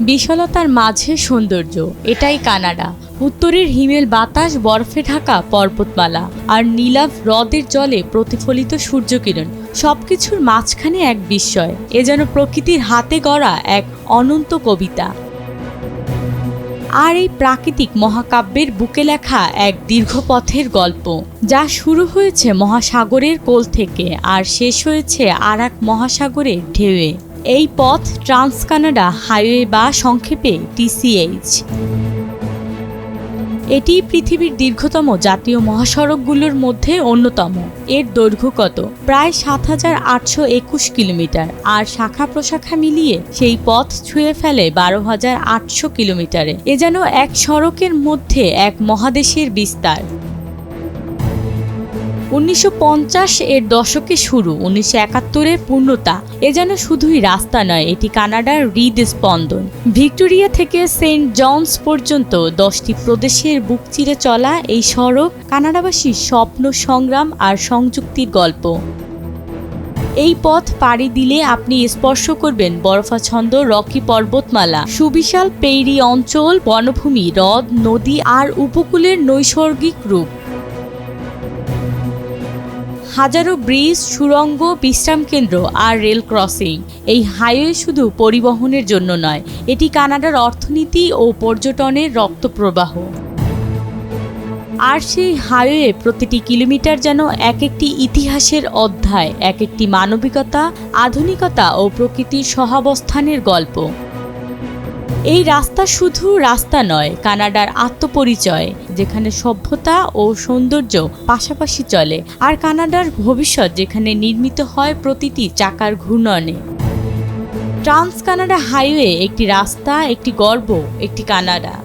বিশালতার মাঝে সৌন্দর্য, এটাই কানাডা। উত্তরের হিমেল বাতাস, বরফে ঢাকা পর্বতমালা। আর নীলাভ হ্রদের জলে প্রতিফলিত সূর্যকিরণ। সবকিছুর মাঝখানে এক বিস্ময়, এ যেন প্রকৃতির হাতে গড়া এক অনন্ত কবিতা। আর এই প্রাকৃতিক মহাকাব্যের বুকে লেখা এক দীর্ঘ পথের গল্প, যা শুরু হয়েছে মহাসাগরের কোল থেকে আর শেষ হয়েছে আর এক মহাসাগরের ঢেউয়ে। এই পথ ট্রান্স কানাডা হাইওয়ে বা সংক্ষেপে টিসিএইচ এটি পৃথিবীর দীর্ঘতম জাতীয় মহাসড়কগুলোর মধ্যে অন্যতম। এর দৈর্ঘ্য কত? প্রায় সাত হাজার আটশো একুশ কিলোমিটার। আর শাখা প্রশাখা মিলিয়ে সেই পথ ছুঁয়ে ফেলে বারো হাজার আটশো কিলোমিটারে। এ যেন এক সড়কের মধ্যে এক মহাদেশের বিস্তার। উনিশশো পঞ্চাশ এর দশকে শুরু, উনিশশো একাত্তরের পূর্ণতা। এ যেন শুধুই রাস্তা নয়, এটি কানাডার হৃদস্পন্দন ভিক্টোরিয়া থেকে সেন্ট জনস পর্যন্ত দশটি প্রদেশের বুক চিরে চলা এই সড়ক কানাডাবাসীর স্বপ্ন, সংগ্রাম আর সংযুক্তির গল্প। এই পথ পাড়ি দিলে আপনি স্পর্শ করবেন বরফাছন্দ রকি পর্বতমালা। সুবিশাল পেইরি অঞ্চল, বনভূমি, হ্রদ, নদী আর উপকূলের নৈসর্গিক রূপ। হাজারো ব্রিজ, সুড়ঙ্গ, বিশ্রাম কেন্দ্র আর রেল ক্রসিং। এই হাইওয়ে শুধু পরিবহনের জন্য নয়, এটি কানাডার অর্থনীতি ও পর্যটনের রক্তপ্রবাহ। আর সেই হাইওয়ে প্রতিটি কিলোমিটার যেন এক একটি ইতিহাসের অধ্যায় এক একটি মানবিকতা, আধুনিকতা ও প্রকৃতির সহাবস্থানের গল্প। এই রাস্তা শুধু রাস্তা নয়, কানাডার আত্মপরিচয়, যেখানে সভ্যতা ও সৌন্দর্য পাশাপাশি চলে, আর কানাডার ভবিষ্যৎ যেখানে নির্মিত হয় প্রতিটি চাকার ঘূর্ণনে। ট্রান্স কানাডা হাইওয়ে একটি রাস্তা, একটি গর্ব, একটি কানাডা।